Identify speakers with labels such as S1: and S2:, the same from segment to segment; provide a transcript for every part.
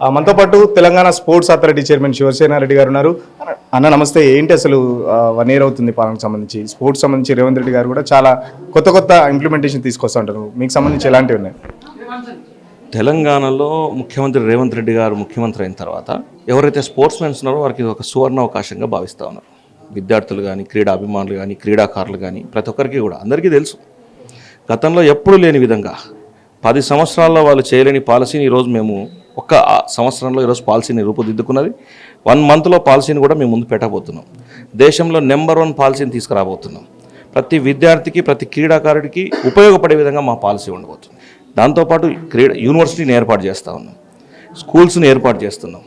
S1: ఆ, మనతో పాటు Telangana sports authority chairman Sivasena Reddy గారు ఉన్నారు. అన్న నమస్తే. ఏంటి అసలు వన్ ఇయర్ అవుతుంది పాలనకు సంబంధించి? స్పోర్ట్స్ సంబంధించి రేవంత్ రెడ్డి గారు కూడా చాలా కొత్త కొత్త ఇంప్లిమెంటేషన్ తీసుకొస్తా ఉంటారు. మీకు సంబంధించి ఎలాంటివి ఉన్నాయి?
S2: తెలంగాణలో ముఖ్యమంత్రి రేవంత్ రెడ్డి గారు ముఖ్యమంత్రి అయిన తర్వాత ఎవరైతే స్పోర్ట్స్ మెన్స్ ఉన్నారో వారికి ఇది ఒక సువర్ణ అవకాశంగా భావిస్తూ ఉన్నారు. విద్యార్థులు కానీ క్రీడా అభిమానులు కానీ క్రీడాకారులు కానీ ప్రతి ఒక్కరికి కూడా అందరికీ తెలుసు. గతంలో ఎప్పుడూ లేని విధంగా పది సంవత్సరాల్లో వాళ్ళు చేయలేని పాలసీని ఈరోజు మేము ఒక్క సంవత్సరంలో ఈరోజు పాలసీని రూపుదిద్దుకున్నది వన్ మంత్లో పాలసీని కూడా మేము ముందు పెట్టబోతున్నాం. దేశంలో నెంబర్ వన్ పాలసీని తీసుకురాబోతున్నాం. ప్రతి విద్యార్థికి ప్రతి క్రీడాకారుడికి ఉపయోగపడే విధంగా మా పాలసీ ఉండబోతుంది. దాంతోపాటు క్రీడా యూనివర్సిటీని ఏర్పాటు చేస్తూ ఉన్నాం. స్కూల్స్ని ఏర్పాటు చేస్తున్నాం.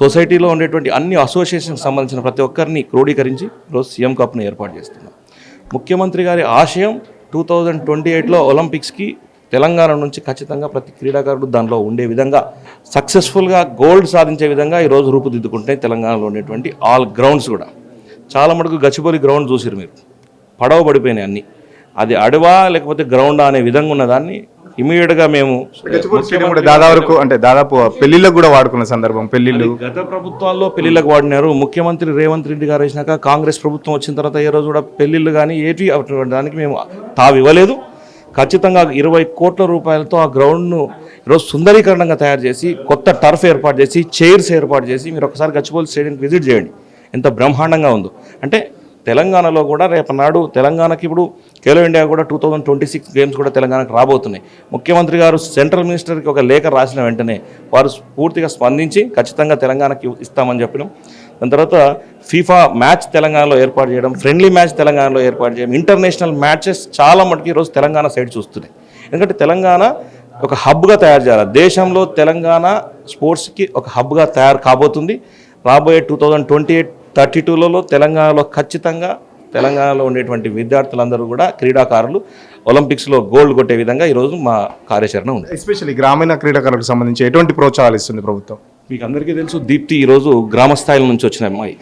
S2: సొసైటీలో ఉండేటువంటి అన్ని అసోసియేషన్కి సంబంధించిన ప్రతి ఒక్కరిని క్రోడీకరించి ఈరోజు సీఎం కప్ను ఏర్పాటు చేస్తున్నాం. ముఖ్యమంత్రి గారి ఆశయం టూ థౌజండ్ ట్వంటీ ఎయిట్లో ఒలింపిక్స్కి తెలంగాణ నుంచి ఖచ్చితంగా ప్రతి క్రీడాకారుడు దానిలో ఉండే విధంగా సక్సెస్ఫుల్గా గోల్డ్ సాధించే విధంగా ఈరోజు రూపుదిద్దుకుంటే తెలంగాణలో ఉండేటువంటి ఆల్ గ్రౌండ్స్ కూడా. చాలా మటుకు గచ్చిబౌలి గ్రౌండ్ చూసిరు మీరు. పడవ పడిపోయినాయి అన్నీ. అది అడవా లేకపోతే గ్రౌండా అనే విధంగా ఉన్నదాన్ని ఇమీడియట్గా మేము
S1: దాదాపు అంటే దాదాపు పెళ్ళిళ్ళకు కూడా వాడుకున్న సందర్భం పెళ్ళిళ్ళు.
S2: గత ప్రభుత్వాల్లో పెళ్ళిళ్ళకు వాడినారు. ముఖ్యమంత్రి రేవంత్ రెడ్డి గారు వేసినాక కాంగ్రెస్ ప్రభుత్వం వచ్చిన తర్వాత ఏ రోజు కూడా పెళ్ళిళ్ళు కానీ ఏటి దానికి మేము తావు ఇవ్వలేదు ఖచ్చితంగా ఇరవై కోట్ల రూపాయలతో ఆ గ్రౌండ్ను ఈరోజు సుందరీకరణంగా తయారు చేసి కొత్త టర్ఫ్ ఏర్పాటు చేసి చైర్స్ ఏర్పాటు చేసి మీరు ఒకసారి గచ్చిబౌలి స్టేడియంకి విజిట్ చేయండి. ఎంత బ్రహ్మాండంగా ఉందో. అంటే తెలంగాణలో కూడా రేపనాడు తెలంగాణకి ఇప్పుడు ఖేలో ఇండియా కూడా two thousand twenty six games కూడా తెలంగాణకు రాబోతున్నాయి. ముఖ్యమంత్రి గారు సెంట్రల్ మినిస్టర్కి ఒక లేఖ రాసిన వెంటనే వారు పూర్తిగా స్పందించి ఖచ్చితంగా తెలంగాణకి ఇస్తామని చెప్పినాం. దాని తర్వాత ఫీఫా మ్యాచ్ తెలంగాణలో ఏర్పాటు చేయడం ఫ్రెండ్లీ మ్యాచ్ తెలంగాణలో ఏర్పాటు చేయడం ఇంటర్నేషనల్ మ్యాచెస్ చాలా మటుకు ఈరోజు తెలంగాణ సైడ్ చూస్తున్నాయి. ఎందుకంటే తెలంగాణ ఒక హబ్గా తయారు చేయాలి. దేశంలో తెలంగాణ స్పోర్ట్స్కి ఒక హబ్గా తయారు కాబోతుంది. రాబోయే two thousand twenty eight thirty టూలలో తెలంగాణలో ఖచ్చితంగా తెలంగాణలో ఉండేటువంటి విద్యార్థులందరూ కూడా క్రీడాకారులు ఒలింపిక్స్లో గోల్డ్ కొట్టే విధంగా ఈరోజు మా కార్యాచరణ ఉంది.
S1: ఎస్పెషల్లీ గ్రామీణ క్రీడాకారులకు సంబంధించి ఎటువంటి ప్రోత్సాహాలు ఇస్తుంది ప్రభుత్వం?
S2: మీకు అందరికీ తెలుసు దీప్తి ఈరోజు గ్రామ స్థాయిల నుంచి వచ్చిన అమ్మాయి.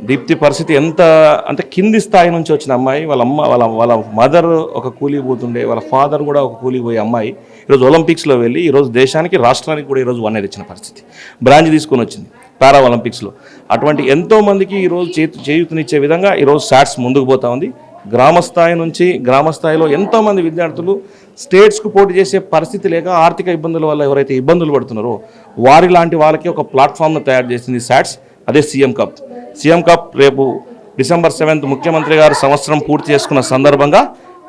S2: దీప్తి పరిస్థితి ఎంత అంటే కింది స్థాయి నుంచి వచ్చిన అమ్మాయి వాళ్ళ అమ్మ వాళ్ళ వాళ్ళ మదర్ ఒక కూలీ పోతుండే వాళ్ళ ఫాదర్ కూడా ఒక కూలీ పోయే అమ్మాయి ఈరోజు ఒలింపిక్స్లో వెళ్ళి ఈరోజు దేశానికి రాష్ట్రానికి కూడా ఈరోజు వన్ ఇచ్చిన పరిస్థితి. బ్రాంచ్ తీసుకొని వచ్చింది పారా ఒలింపిక్స్లో అటువంటి ఎంతోమందికి ఈరోజు చేతు చేయూతనిచ్చే విధంగా ఈరోజు శాట్స్ ముందుకు పోతా ఉంది. గ్రామ స్థాయి నుంచి గ్రామస్థాయిలో ఎంతోమంది విద్యార్థులు స్టేట్స్కు పోటీ చేసే పరిస్థితి లేక ఆర్థిక ఇబ్బందుల వల్ల ఎవరైతే ఇబ్బందులు పడుతున్నారో వారి లాంటి వాళ్ళకి ఒక ప్లాట్ఫామ్ను తయారు చేసింది శాట్స్ అదే సీఎం కప్. సీఎం కప్ రేపు డిసెంబర్ సెవెంత్ ముఖ్యమంత్రి గారు సంవత్సరం పూర్తి చేసుకున్న సందర్భంగా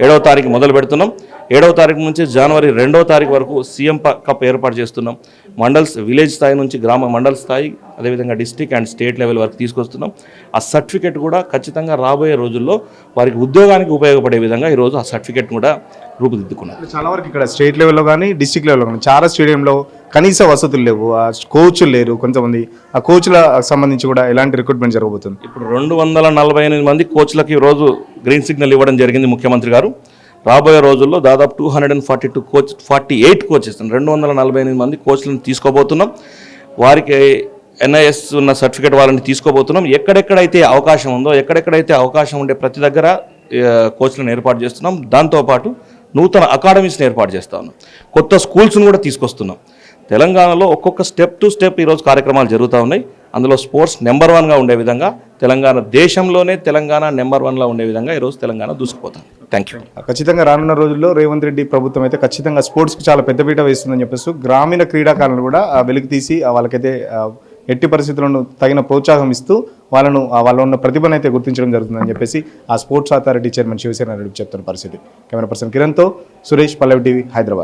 S2: ఏడవ తారీఖు మొదలు పెడుతున్నాం. ఏడవ తారీఖు నుంచి జనవరి రెండవ తారీఖు వరకు సీఎం కప్ ఏర్పాటు చేస్తున్నాం. మండల్స్ విలేజ్ స్థాయి నుంచి గ్రామ మండల్ స్థాయి అదేవిధంగా డిస్టిక్ అండ్ స్టేట్ లెవెల్ వరకు తీసుకొస్తున్నాం. ఆ సర్టిఫికెట్ కూడా ఖచ్చితంగా రాబోయే రోజుల్లో వారికి ఉద్యోగానికి ఉపయోగపడే విధంగా ఈరోజు ఆ సర్టిఫికెట్ కూడా రూపుదిద్దుకున్నాం
S1: చాలా వరకు ఇక్కడ స్టేట్ లెవెల్లో కానీ డిస్టిక్ లెవెల్లో కానీ చాలా స్టేడియంలో కనీస వసతులు లేవు ఆ కోచ్లు లేరు కొంతమంది. ఆ కోచ్ల సంబంధించి కూడా ఎలాంటి రిక్రూట్మెంట్ జరగబోతుంది?
S2: ఇప్పుడు రెండు వందల నలభై ఎనిమిది మంది కోచ్లకి రోజు గ్రీన్ సిగ్నల్ ఇవ్వడం జరిగింది ముఖ్యమంత్రి గారు. రాబోయే రోజుల్లో దాదాపు two hundred and forty two coach forty eight coaches రెండు వందల నలభై ఎనిమిది మంది కోచ్లను తీసుకోబోతున్నాం. వారికి ఎన్ఐఎస్ ఉన్న సర్టిఫికేట్ వాళ్ళని తీసుకోబోతున్నాం. ఎక్కడెక్కడైతే అవకాశం ఉందో ఎక్కడెక్కడైతే అవకాశం ఉండే ప్రతి దగ్గర కోచ్లను ఏర్పాటు చేస్తున్నాం. దాంతోపాటు నూతన అకాడమీస్ని ఏర్పాటు చేస్తా ఉన్నాం. కొత్త స్కూల్స్ను కూడా తీసుకొస్తున్నాం. తెలంగాణలో ఒక్కొక్క స్టెప్ టు స్టెప్ ఈరోజు కార్యక్రమాలు జరుగుతూ ఉన్నాయి. అందులో స్పోర్ట్స్ నెంబర్ వన్గా ఉండే విధంగా తెలంగాణ దేశంలోనే తెలంగాణ నెంబర్ వన్లో ఉండే విధంగా ఈరోజు తెలంగాణ దూసుకుపోతుంది. థ్యాంక్ యూ
S1: ఖచ్చితంగా రానున్న రోజుల్లో రేవంత్ రెడ్డి ప్రభుత్వం అయితే ఖచ్చితంగా స్పోర్ట్స్కి చాలా పెద్దపీట వేస్తుందని చెప్పేసి గ్రామీణ క్రీడాకారులను కూడా వెలికి తీసి వాళ్ళకైతే ఎట్టి పరిస్థితులను తగిన ప్రోత్సాహం ఇస్తూ వాళ్ళను ఆ, వాళ్ళ ఉన్న ప్రతిభను అయితే గుర్తించడం జరుగుతుందని చెప్పేసి ఆ sports authority chairman Shivasena Reddy చెప్తున్న పరిస్థితి. కెమెరా పర్సన్ కిరణ్తో సురేష్ పల్లవి టీవీ హైదరాబాద్.